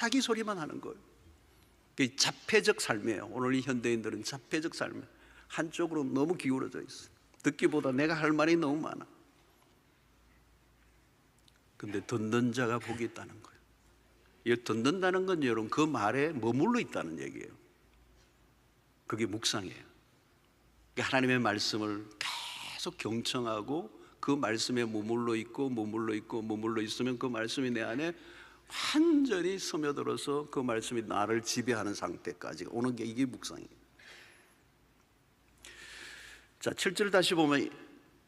자기 소리만 하는 거예요. 그 자폐적 삶이에요. 오늘 이 현대인들은 자폐적 삶이에요. 한쪽으로 너무 기울어져 있어. 듣기보다 내가 할 말이 너무 많아. 근데 듣는 자가 복이 있다는 거예요. 이 듣는다는 건 여러분 그 말에 머물러 있다는 얘기예요. 그게 묵상이에요. 그러니까 하나님의 말씀을 계속 경청하고 그 말씀에 머물러 있고 머물러 있고 머물러 있으면 그 말씀이 내 안에 완전히 스며들어서 그 말씀이 나를 지배하는 상태까지 오는 게 이게 묵상이에요. 자, 7절 다시 보면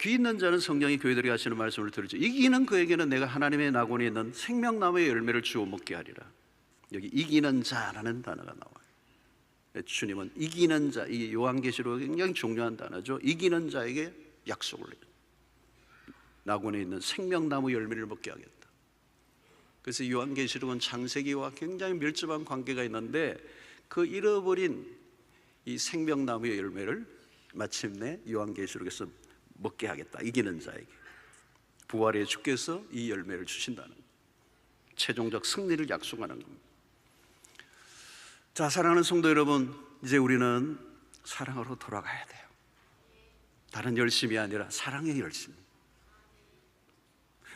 귀 있는 자는 성령이 교회들이 하시는 말씀을 들으죠. 이기는 그에게는 내가 하나님의 낙원에 있는 생명나무의 열매를 주워 먹게 하리라. 여기 이기는 자라는 단어가 나와요. 주님은 이기는 자, 이 요한계시록 굉장히 중요한 단어죠. 이기는 자에게 약속을 해요. 낙원에 있는 생명나무 열매를 먹게 하겠다. 그래서 요한계시록은 창세기와 굉장히 밀접한 관계가 있는데 그 잃어버린 이 생명나무의 열매를 마침내 요한계시록에서 먹게 하겠다. 이기는 자에게 부활의 주께서 이 열매를 주신다는 최종적 승리를 약속하는 겁니다. 자, 사랑하는 성도 여러분, 이제 우리는 사랑으로 돌아가야 돼요. 다른 열심이 아니라 사랑의 열심.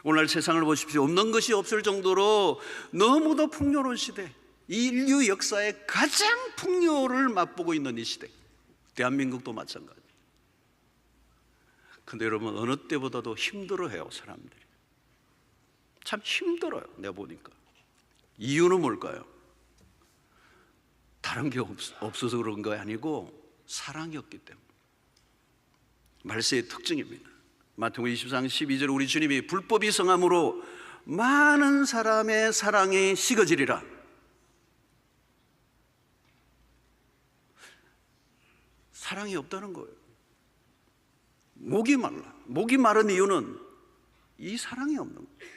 오늘 세상을 보십시오. 없는 것이 없을 정도로 너무도 풍요로운 시대. 이 인류 역사의 가장 풍요를 맛보고 있는 이 시대. 대한민국도 마찬가지. 근데 여러분 어느 때보다도 힘들어해요 사람들이. 참 힘들어요. 내가 보니까. 이유는 뭘까요? 다른 게 없, 없어서 그런 거 아니고 사랑이 없기 때문에. 말세의 특징입니다. 마태복음 24장 12절 우리 주님이 불법이 성함으로 많은 사람의 사랑이 식어지리라. 사랑이 없다는 거예요. 목이 말라. 목이 마른 이유는 이 사랑이 없는 거예요.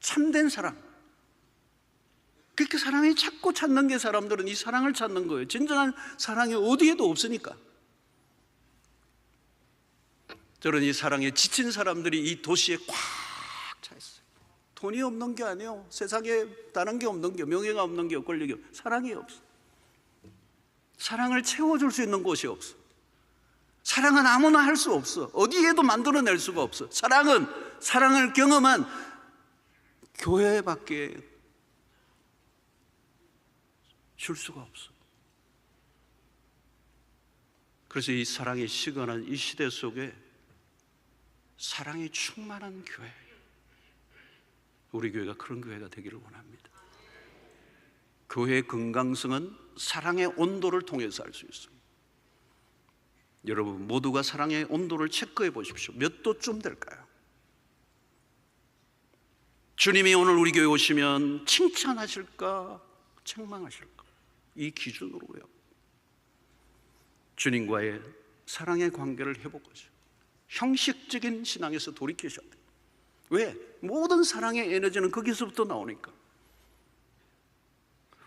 참된 사랑. 그렇게 사랑이 찾고 찾는 게 사람들은 이 사랑을 찾는 거예요. 진정한 사랑이 어디에도 없으니까. 저는 이 사랑에 지친 사람들이 이 도시에 꽉 차 있어요. 돈이 없는 게 아니에요. 세상에 다른 게 없는 게 명예가 없는 게 권력이 없. 사랑이 없어. 사랑을 채워줄 수 있는 곳이 없어. 사랑은 아무나 할 수 없어. 어디에도 만들어낼 수가 없어. 사랑은 사랑을 경험한 교회밖에 줄 수가 없어. 그래서 이 사랑이 시건한 이 시대 속에 사랑이 충만한 교회. 우리 교회가 그런 교회가 되기를 원합니다. 교회의 건강성은 사랑의 온도를 통해서 알 수 있습니다. 여러분 모두가 사랑의 온도를 체크해 보십시오. 몇 도쯤 될까요? 주님이 오늘 우리 교회 오시면 칭찬하실까, 책망하실까? 이 기준으로요. 주님과의 사랑의 관계를 회복하죠. 형식적인 신앙에서 돌이키셔야 돼요. 왜? 모든 사랑의 에너지는 거기서부터 나오니까.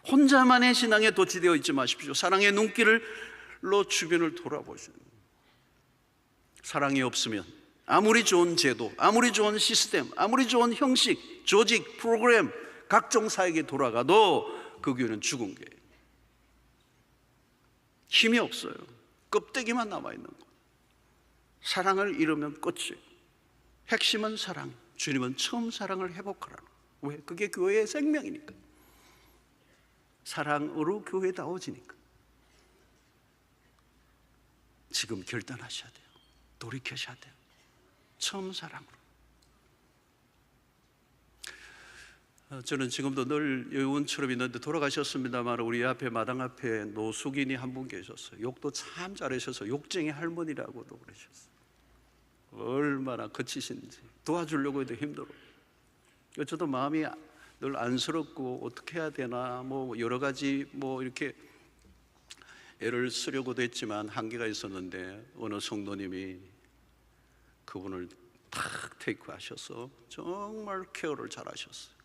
혼자만의 신앙에 도취되어 있지 마십시오. 사랑의 눈길로 주변을 돌아보시는. 사랑이 없으면 아무리 좋은 제도, 아무리 좋은 시스템, 아무리 좋은 형식, 조직, 프로그램, 각종 사역에 돌아가도 그 교회는 죽은 거예요. 힘이 없어요. 껍데기만 남아 있는 거. 사랑을 잃으면 끝이에요. 핵심은 사랑. 주님은 처음 사랑을 회복하라는 왜? 그게 교회의 생명이니까. 사랑으로 교회다워지니까. 지금 결단하셔야 돼요. 돌이켜셔야 돼요. 처음 사랑으로. 저는 지금도 늘 여운처럼 있는데 돌아가셨습니다만 우리 앞에 마당 앞에 노숙인이 한 분 계셨어요. 욕도 참 잘하셔서 욕쟁이 할머니라고도 그러셨어요. 얼마나 거치신지 도와주려고 해도 힘들어. 저도 마음이 늘 안쓰럽고 어떻게 해야 되나 뭐 여러 가지 뭐 이렇게 애를 쓰려고도 했지만 한계가 있었는데 어느 성도님이 그분을 탁 테이크 하셔서 정말 케어를 잘 하셨어요.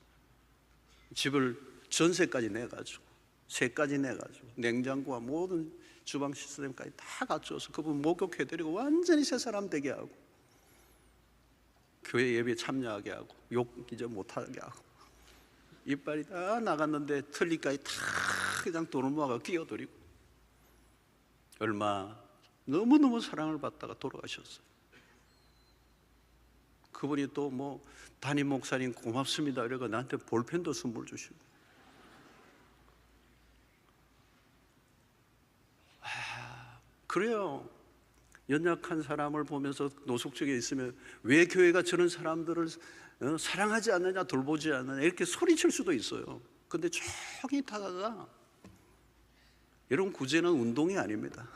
집을 전세까지 내가지고 세까지 내가지고 냉장고와 모든 주방 시스템까지 다 갖춰서 그분 목욕해드리고 완전히 새 사람 되게 하고 교회 예배 참여하게 하고 욕 이제 못하게 하고 이빨이 다 나갔는데 틀니까지 다 그냥 돈을 모아가 끼어들이고 얼마 너무너무 사랑을 받다가 돌아가셨어요. 그분이 또 뭐 담임 목사님 고맙습니다 이러고 나한테 볼펜도 선물 주시고 아, 그래요. 연약한 사람을 보면서 노숙적에 있으면 왜 교회가 저런 사람들을 어, 사랑하지 않느냐 돌보지 않느냐 이렇게 소리칠 수도 있어요. 근데 조용히 타다가 여러분 구제는 운동이 아닙니다.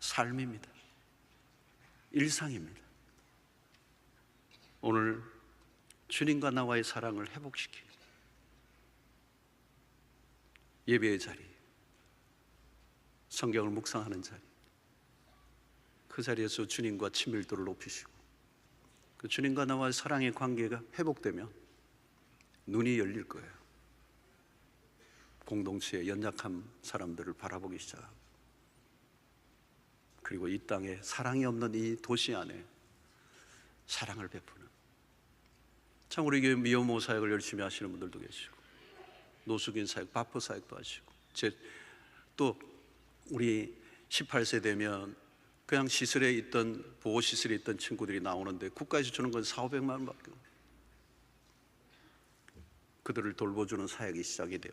삶입니다. 일상입니다. 오늘 주님과 나와의 사랑을 회복시키고 예배의 자리, 성경을 묵상하는 자리, 그 자리에서 주님과 친밀도를 높이시고 그 주님과 나와의 사랑의 관계가 회복되면 눈이 열릴 거예요. 공동체의 연약한 사람들을 바라보기 시작하고 그리고 이 땅에 사랑이 없는 이 도시 안에 사랑을 베푸는 참 우리 교회 미혼모 사역을 열심히 하시는 분들도 계시고 노숙인 사역, 바프 사역도 하시고 제 또 우리 18세 되면 그냥 시설에 있던 보호 시설에 있던 친구들이 나오는데 국가에서 주는 건 4, 500만 원밖에. 그들을 돌보주는 사역이 시작이 돼요.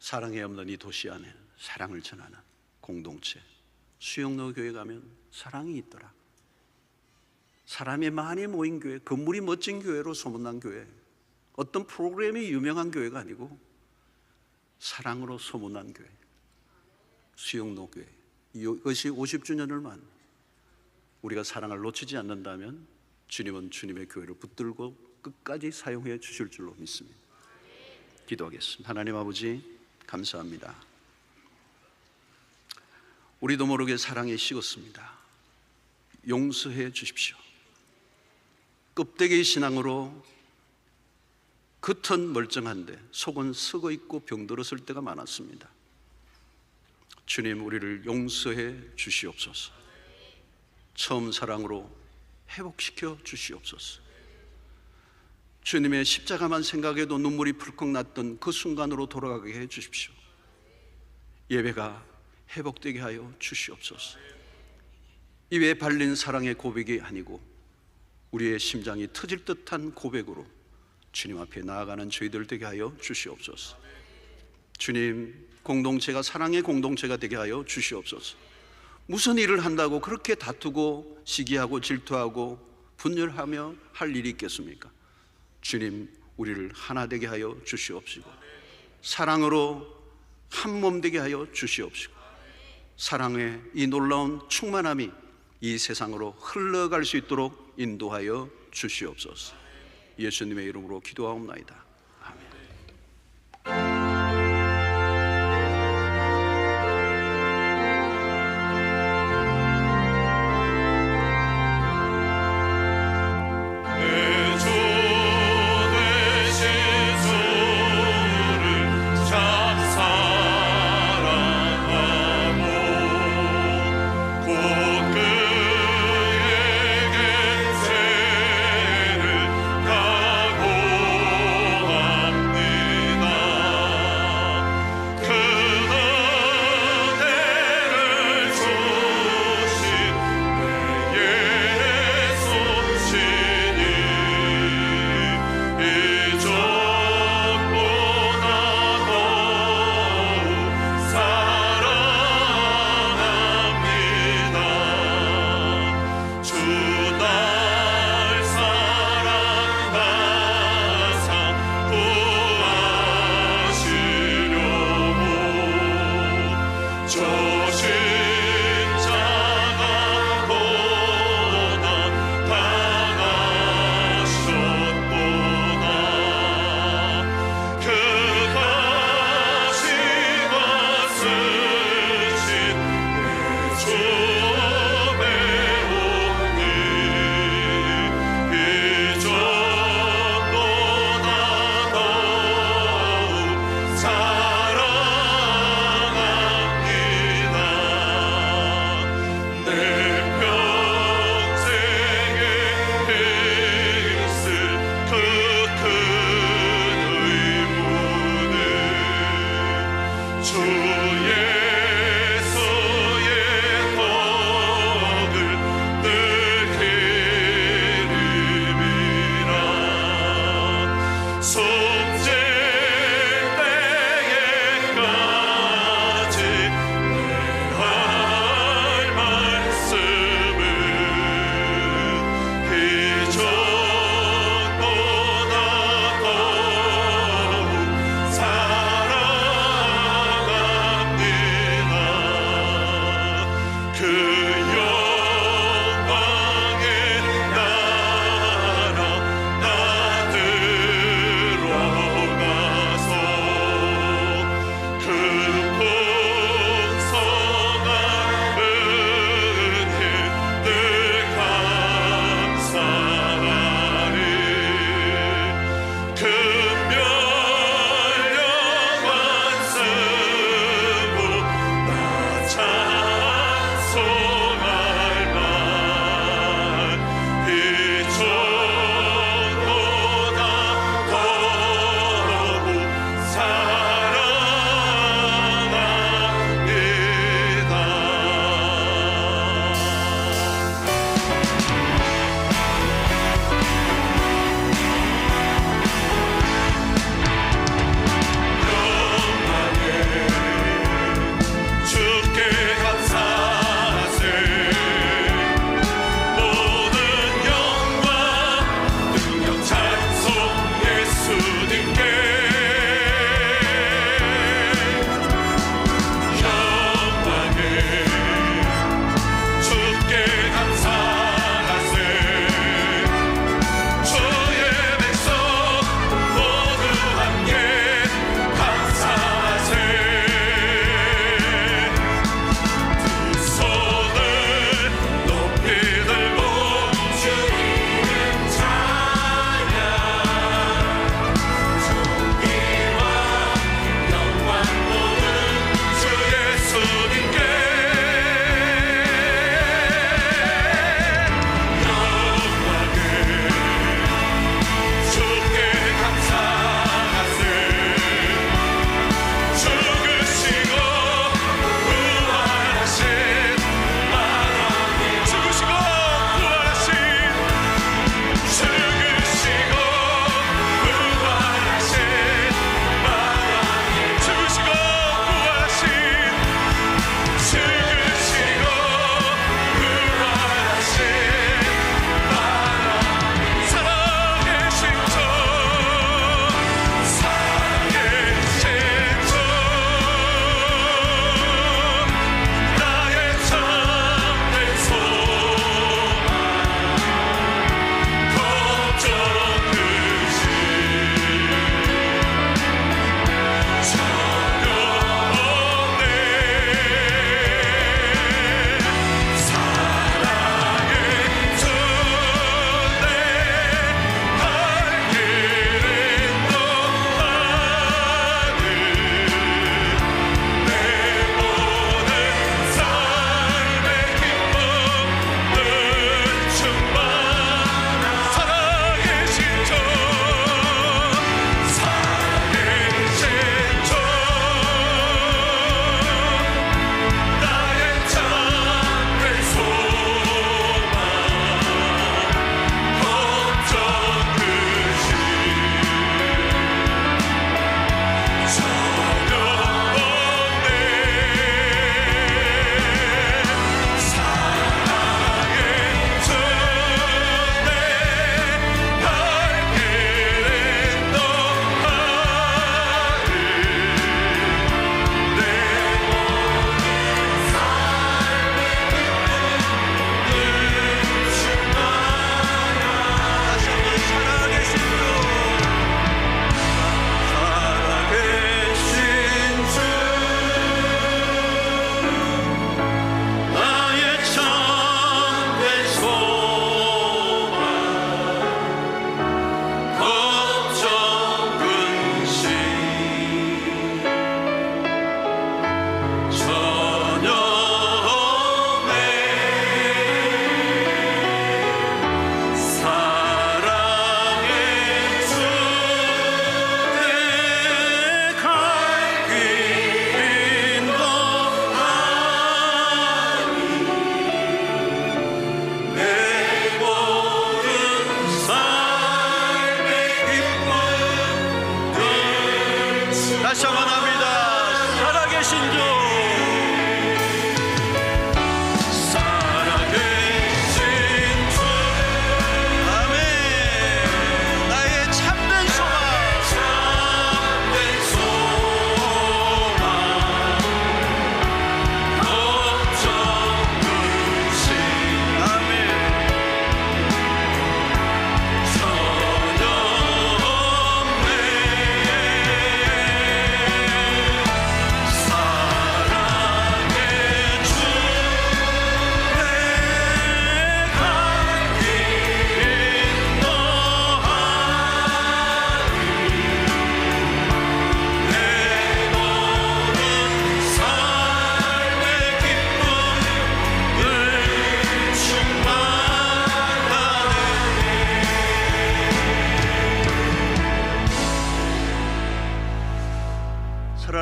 사랑이 없는 이 도시 안에 사랑을 전하는 공동체 수영로 교회 가면 사랑이 있더라. 사람이 많이 모인 교회, 건물이 멋진 교회로 소문난 교회, 어떤 프로그램이 유명한 교회가 아니고 사랑으로 소문난 교회, 수영로 교회. 이것이 50주년을 만 우리가 사랑을 놓치지 않는다면 주님은 주님의 교회를 붙들고 끝까지 사용해 주실 줄로 믿습니다. 기도하겠습니다. 하나님 아버지 감사합니다. 우리도 모르게 사랑에 식었습니다. 용서해 주십시오. 껍데기 신앙으로 겉은 멀쩡한데 속은 썩어 있고 병들었을 때가 많았습니다. 주님 우리를 용서해 주시옵소서. 처음 사랑으로 회복시켜 주시옵소서. 주님의 십자가만 생각해도 눈물이 풀컥 났던 그 순간으로 돌아가게 해 주십시오. 예배가 회복되게 하여 주시옵소서. 입에 발린 사랑의 고백이 아니고 우리의 심장이 터질 듯한 고백으로 주님 앞에 나아가는 저희들 되게 하여 주시옵소서. 주님, 공동체가 사랑의 공동체가 되게 하여 주시옵소서. 무슨 일을 한다고 그렇게 다투고 시기하고 질투하고 분열하며 할 일이 있겠습니까? 주님, 우리를 하나 되게 하여 주시옵시고 사랑으로 한 몸 되게 하여 주시옵시고 사랑의 이 놀라운 충만함이 이 세상으로 흘러갈 수 있도록 인도하여 주시옵소서. 예수님의 이름으로 기도하옵나이다.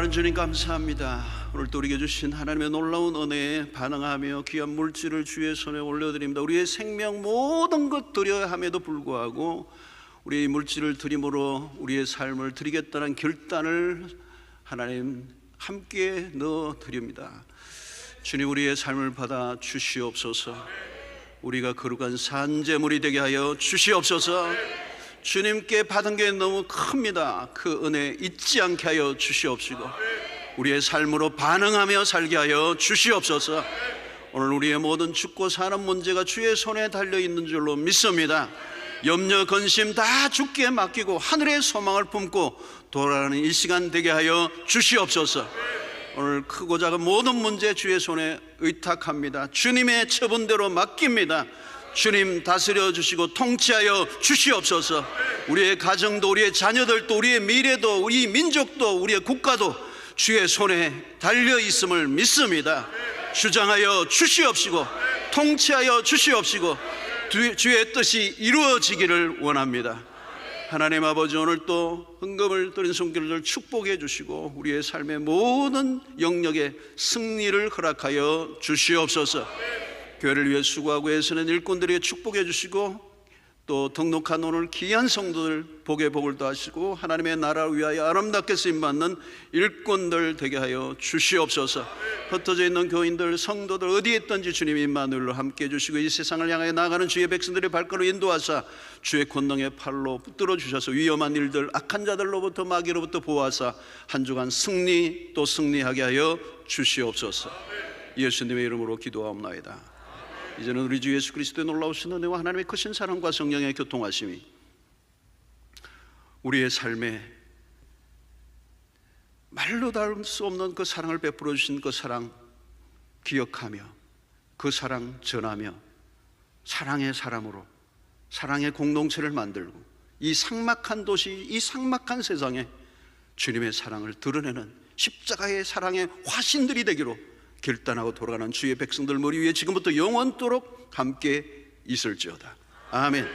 사랑하는 주님 감사합니다. 오늘 또 우리에게 주신 하나님의 놀라운 은혜에 반응하며 귀한 물질을 주의 손에 올려드립니다. 우리의 생명 모든 것 드려야 함에도 불구하고 우리의 이 물질을 드림으로 우리의 삶을 드리겠다는 결단을 하나님 함께 넣어 드립니다. 주님 우리의 삶을 받아 주시옵소서. 우리가 거룩한 산재물이 되게 하여 주시옵소서. 주님께 받은 게 너무 큽니다. 그 은혜 잊지 않게 하여 주시옵시고 우리의 삶으로 반응하며 살게 하여 주시옵소서. 오늘 우리의 모든 죽고 사는 문제가 주의 손에 달려 있는 줄로 믿습니다. 염려 근심 다 주께 맡기고 하늘의 소망을 품고 돌아가는 이 시간 되게 하여 주시옵소서. 오늘 크고 작은 모든 문제 주의 손에 의탁합니다. 주님의 처분대로 맡깁니다. 주님 다스려 주시고 통치하여 주시옵소서. 우리의 가정도 우리의 자녀들도 우리의 미래도 우리 민족도 우리의 국가도 주의 손에 달려 있음을 믿습니다. 주장하여 주시옵시고 통치하여 주시옵시고 주- 주의 뜻이 이루어지기를 원합니다. 하나님 아버지 오늘 또 헌금을 드린 손길을 축복해 주시고 우리의 삶의 모든 영역에 승리를 허락하여 주시옵소서. 교회를 위해 수고하고 애쓰는 일꾼들에게 축복해 주시고 또 등록한 오늘 귀한 성도들 복의 복을 더하시고 하나님의 나라를 위하여 아름답게 쓰임 받는 일꾼들 되게 하여 주시옵소서. 흩어져 있는 교인들 성도들 어디에 있든지 주님 임마누엘로 함께 해 주시고 이 세상을 향하여 나가는 주의 백성들의 발걸음 인도하사 주의 권능의 팔로 붙들어 주셔서 위험한 일들 악한 자들로부터 마귀로부터 보호하사 한 주간 승리 또 승리하게 하여 주시옵소서. 예수님의 이름으로 기도하옵나이다. 이제는 우리 주 예수 그리스도의 놀라우신 은혜와 하나님의 크신 사랑과 성령의 교통하심이 우리의 삶에 말로 다룰 수 없는 그 사랑을 베풀어 주신 그 사랑 기억하며 그 사랑 전하며 사랑의 사람으로 사랑의 공동체를 만들고 이 삭막한 도시 이 삭막한 세상에 주님의 사랑을 드러내는 십자가의 사랑의 화신들이 되기로 결단하고 돌아가는 주의 백성들 머리 위에 지금부터 영원토록 함께 있을지어다. 아멘.